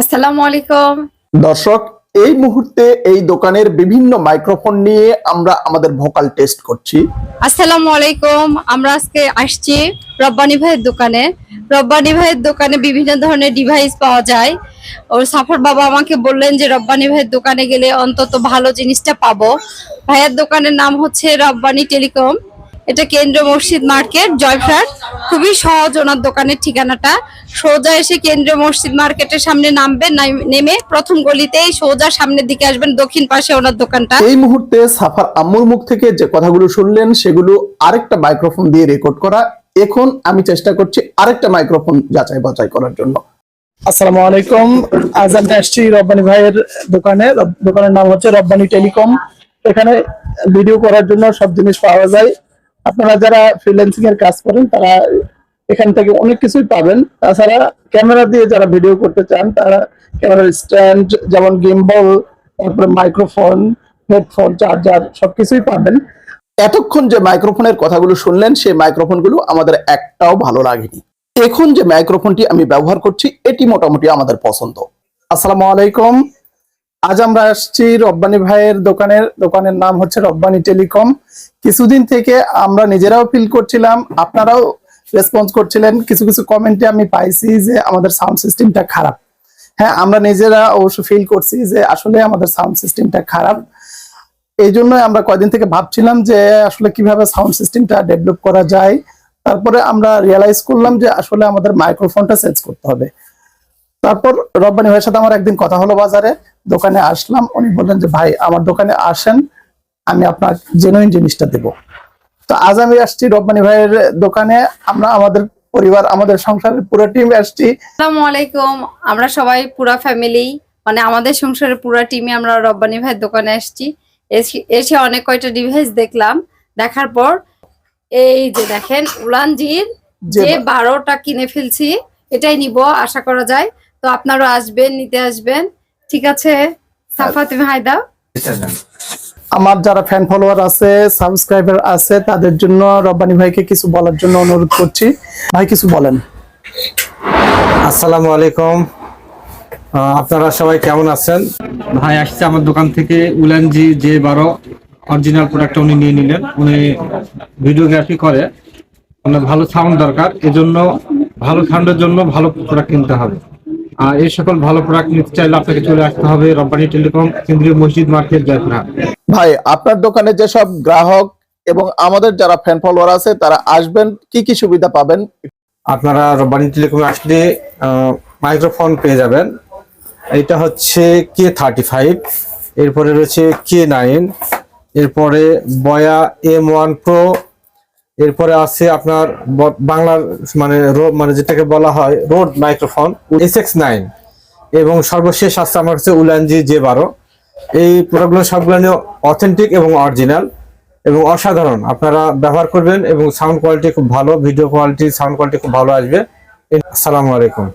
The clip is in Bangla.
আসসালামু আলাইকুম। দর্শক এই মুহূর্তে এই দোকানের বিভিন্ন মাইক্রোফোন নিয়ে আমরা আমাদের ভোকাল টেস্ট করছি। আসসালামু আলাইকুম। আমরা আজকে আসছি রব্বানি ভাইয়ের দোকানে। রব্বানি ভাইয়ের দোকানে বিভিন্ন ধরনের ডিভাইস পাওয়া যায়। ওর সাফর বাবা আমাকে বললেন যে রব্বানি ভাইয়ের দোকানে গেলে অন্তত ভালো জিনিসটা পাবো। ভাইয়ের দোকানের নাম হচ্ছে রব্বানি টেলিকম। এটা কেন্দ্র মসজিদ মার্কেট জয়ফ্রাট খুবই সহজ ওনার দোকানের ঠিকানাটা। সোজা এসে কেন্দ্রীয় মসজিদ মার্কেটের সামনে নামবেন নাম- নেমে প্রথম গলিতেই সোজা সামনের দিকে আসবেন দক্ষিণ পাশে ওনার দোকানটা। এই মুহূর্তে সাফার আম্মুর মুখ থেকে যে কথাগুলো শুনলেন সেগুলো আরেকটা মাইক্রোফোন দিয়ে রেকর্ড করা। এখন আমি চেষ্টা করছি আরেকটা মাইক্রোফোন যাচাই বাছাই করার জন্য। আসসালামু আলাইকুম। আজ আমি আসছি রব্বানি ভাইয়ের দোকানে। দোকানের নাম হচ্ছে রব্বানি টেলিকম। এখানে ভিডিও করার জন্য সব জিনিস পাওয়া যায়। আপনারা যারা ফ্রিল্যান্সিং এর কাজ করেন, তারা এখান থেকে অনেক কিছুই পাবেন। তাছাড়া ক্যামেরা দিয়ে যারা ভিডিও করতে চান, তারা ক্যামেরার স্ট্যান্ড যেমন গিম্বল তারপরে মাইক্রোফোন হেডফোন চার্জার সবকিছুই পাবেন। এতক্ষণ যে মাইক্রোফোনের কথাগুলো শুনলেন, সেই মাইক্রোফোনগুলো আমাদের একটাও ভালো লাগেনি। এখন যে মাইক্রোফোনটি আমি ব্যবহার করছি, এটি মোটামুটি আমাদের পছন্দ। আসসালামু আলাইকুম। আজ আমরা আসছি রব্বানি ভাইয়ের দোকানের দোকানের নাম হচ্ছে রব্বানি টেলিকম। কিছুদিন থেকে আমরা নিজেরাও ফিল করছিলাম, আপনারাও রেসপন্স করছিলেন। কিছু কিছু কমেন্টে আমি পাইছি যে আমাদের সাউন্ড সিস্টেমটা খারাপ। হ্যাঁ আমরা নিজেরা অবশ্য ফিল করছি যে আসলে আমাদের সাউন্ড সিস্টেমটা খারাপ। এই জন্য আমরা কয়দিন থেকে ভাবছিলাম যে আসলে কীভাবে সাউন্ড সিস্টেমটা ডেভেলপ করা যায়। তারপরে আমরা রিয়েলাইজ করলাম যে আসলে আমাদের মাইক্রোফোনটা চেঞ্জ করতে হবে। তারপর রব্বানি ভাইয়ের সাথে আমার একদিন কথা হলো বাজারে। দোকানে আসলাম। উনি বললেন যে, ভাই, আমার দোকানে আসেন। আমি আপনার জেনুইন জিনিসটা দেব। তো আজ আমি আসছি রব্বানি ভাইয়ের দোকানে। আমরা আমাদের পরিবার আমাদের সংসারের পুরো টিম আসছি। আসসালামু আলাইকুম। আমরা সবাই পুরা ফ্যামিলি মানে আমাদের সংসারের পুরা টিমে আমরা রব্বানি ভাইয়ের দোকানে আসছি। এসে- এসে অনেক কয়টা ডিভাইস দেখলাম। দেখার পর এই যে দেখেন উলানজির যে বারোটা কিনে ফেলছি এটাই নিব আশা করা যায়। তো আপনারও আসবেন নিতে আসবেন। ঠিক আছে? সাফা তুমি হাই দাও আমার যারা ফ্যান ফলোয়ার আছে সাবস্ক্রাইবার আছে তাদের জন্য রব্বানি ভাইকে কিছু বলার জন্য অনুরোধ করছি। ভাই কিছু বলেন। আসসালামু আলাইকুম। আপনারা সবাই কেমন আছেন? ভাই আসছে আমার দোকান থেকে উলানজি জে বারো। অরিজিনাল প্রোডাক্টটা উনি নিয়ে নিলেন। উনি ভিডিওগ্রাফি করে। ওনার ভালো সাউন্ড দরকার। এজন্য ভালো সাউন্ডের জন্য ভালো প্রোডাক্ট কিনতে হবে। আর এই সকল ভালো প্রোডাক্ট নিতে চাইলে আপনাকে চলে আসতে হবে রব্বানি টেলিকম কেন্দ্রীয় মসজিদ মার্কেট জয়পুরহাট। ভাই আপনার দোকানে যেসব গ্রাহক এবং আমাদের যারা ফ্যান ফলোয়ার আছে তারা আসবেন কি কি সুবিধা পাবেন? আপনারা রব্বানি টেলিকমে আসলে মাইক্রোফোন পেয়ে যাবেন। এটা হচ্ছে কে থার্টি ফাইভ এরপরে রয়েছে কে নাইন এরপরে বয়া এম ওয়ান প্রো এরপরে আছে আপনার বাংলার মানে মানে যেটাকে বলা হয় Rode microphone S X nine এবং সর্বশেষ আছে আমার কাছে উলানজি জে বারো। এই প্রোডাক্টগুলো সবগুলো অথেন্টিক এবং অরিজিনাল এবং অসাধারণ। আপনারা ব্যবহার করবেন এবং সাউন্ড কোয়ালিটি খুব ভালো ভিডিও কোয়ালিটি সাউন্ড কোয়ালিটি খুব ভালো আসবে। আসসালামু আলাইকুম।